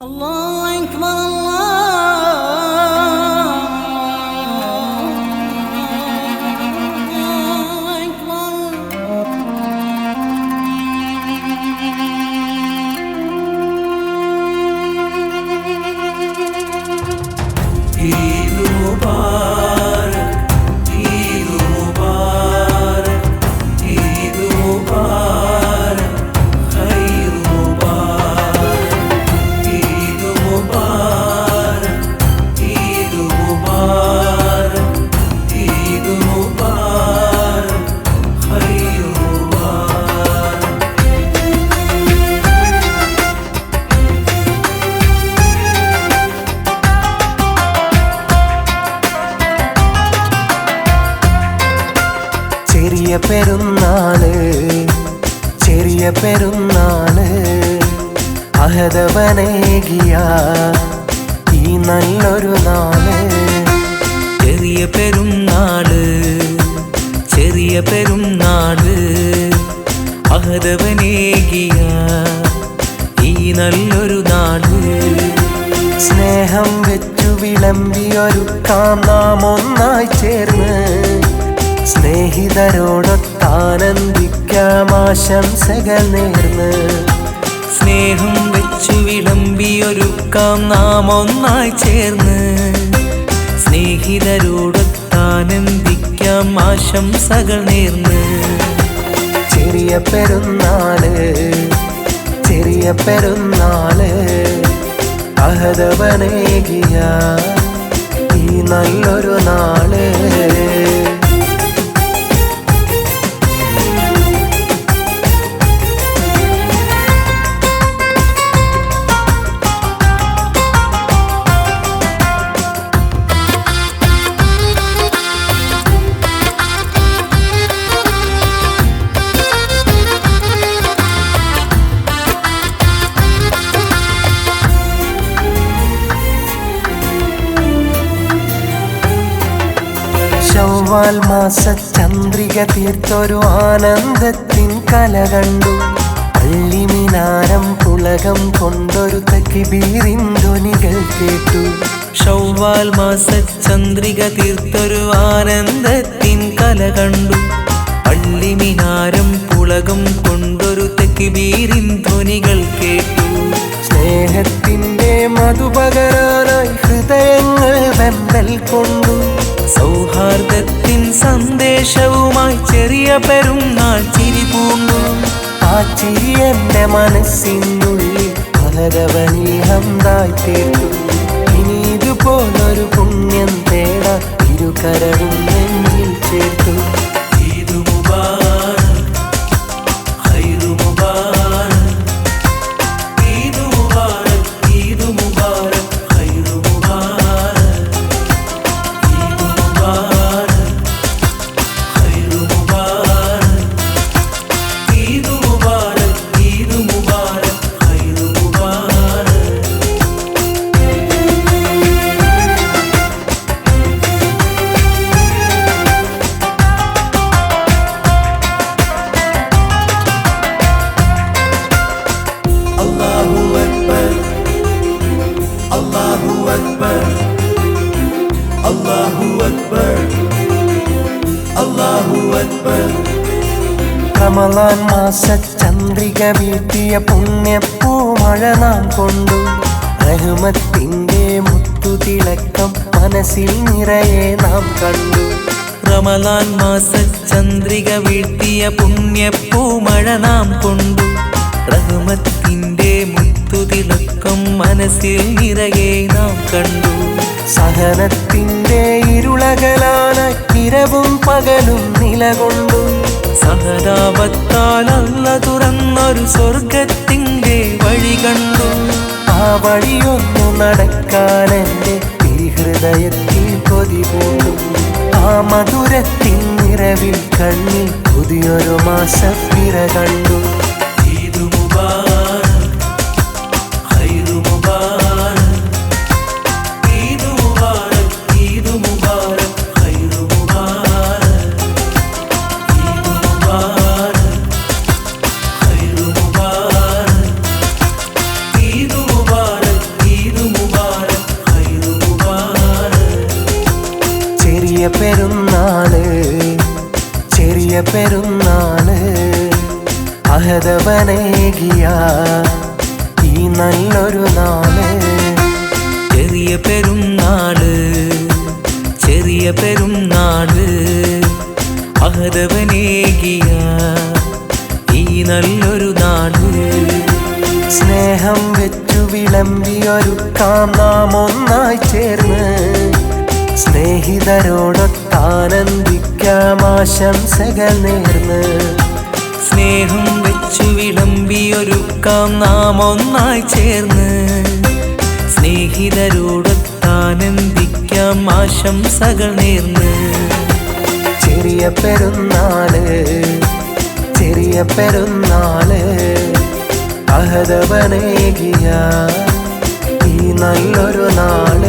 Allah ചെറിയ പെരുന്നാൾ ചെറിയ പെരുന്നാൾ അഹദവനേകിയ ഈ നല്ലൊരു നാൾ. ചെറിയ പെരുന്നാൾ ചെറിയ പെരുന്നാൾ അഹദവനേകിയ ഈ നല്ലൊരു നാട് സ്നേഹം വെച്ചു വിളമ്പിയൊരുക്കാം നാം ഒന്നായി ചേർന്ന്. സ്നേഹിതരോടൊത്താനന്ദിക്കാം ആശംസകൾ നേർന്ന്. സ്നേഹം വെച്ചു വിളമ്പിയൊരുക്കാം നാം ഒന്നായി ചേർന്ന്. സ്നേഹിതരോടൊത്താനന്ദിക്കാം ആശംസകൾ നേർന്ന്. ചെറിയ പെരുന്നാൾ ചെറിയ പെരുന്നാൾ അഹതവനേകിയ ഈ നല്ലൊരു നാൾ. ചൊവ്വാൽ മാസ ചന്ദ്രിക തീർത്തൊരു ആനന്ദത്തിൻ കല കണ്ടു. പള്ളിമിനാരം പുളകം കൊണ്ടൊരു തക്കിബീറിൻ ധ്വനികൾ കേട്ടു. ഷൗവാൽ മാസ ചന്ദ്രിക തീർത്തൊരു ആനന്ദത്തിൻ കല കണ്ടു. പള്ളിമിനാരം പുളകം കൊണ്ടൊരു തെക്കിബീരിൻ ധ്വനികൾ കേട്ടു. സ്നേഹത്തിന്റെ മധുപകരാനായി ഹൃദയങ്ങൾ വെമ്പൽ കൊണ്ടു. സൗഹാർദ്ദത്തിൻ സന്ദേശവുമായി ചെറിയ പെരുന്നാൾ ചിരി പൂണ്ടു. ആ ചിരി എന്റെ മനസ്സിനുള്ളിൽ പലരവനീഹന്തായി കേട്ടു ഇനി ഇതുപോലൊരു പുണ്യം തേടാ ഇരുകരവും നെഞ്ചിൽ ചേർത്തു. റമലാൻ മാസ ചന്ദ്രിക വീട്ടിയ പുണ്യപ്പൂമഴ നാം കൊണ്ടു. റഹ്മത്തിന്റെ മുത്തുതിളക്കം മനസ്സിൽ നിറയെ നാം കണ്ടു. റമലാൻ മാസ ചന്ദ്രിക വീഴ്ത്തിയ പുണ്യപ്പൂമഴ നാം കൊണ്ടു. റഹ്മത്തിന്റെ മുത്തുതിളക്കം മനസ്സിൽ നിറയെ നാം കണ്ടു. സഹനത്തിന്റെ ഇരുളകലാനായി ഇരവും പകലും നിലകൊണ്ടു. സഹ തുറന്നൊരു സ്വർഗത്തിന്റെ വഴി കണ്ടു? ആ വഴിയൊന്നു നടക്കാൻ എന്റെ ഈ ഹൃദയത്തിൽ കൊതി പോകും ആ മധുരത്തിൻ നിറവിൽ കണ്ണിൽ പുതിയൊരു മാസപ്പിറ കണ്ടു. ചെറിയ പെരുന്നാൾ ചെറിയ പെരുന്നാൾ അഹദവനേകിയ ഈ നല്ലൊരു നാൾ. ചെറിയ പെരുന്നാൾ ചെറിയ പെരുന്നാൾ അഹദവനേകിയ ഈ നല്ലൊരു നാട് സ്നേഹം വെച്ചു വിളമ്പിയൊരുക്കാം നാം ഒന്നായി ചേർന്ന്. സ്നേഹിതരോടൊത്താനന്ദിക്കാം ആശംസകൾ നേർന്ന്. സ്നേഹം വെച്ചു വിളമ്പിയൊരുക്കാം നാം ഒന്നായി ചേർന്ന്. സ്നേഹിതരോടൊത്താനന്ദിക്കാം ആശംസകൾ നേർന്ന്. ചെറിയ പെരുന്നാൾ ചെറിയ പെരുന്നാൾ അഹദവനേകിയ ഈ നല്ലൊരു നാൾ.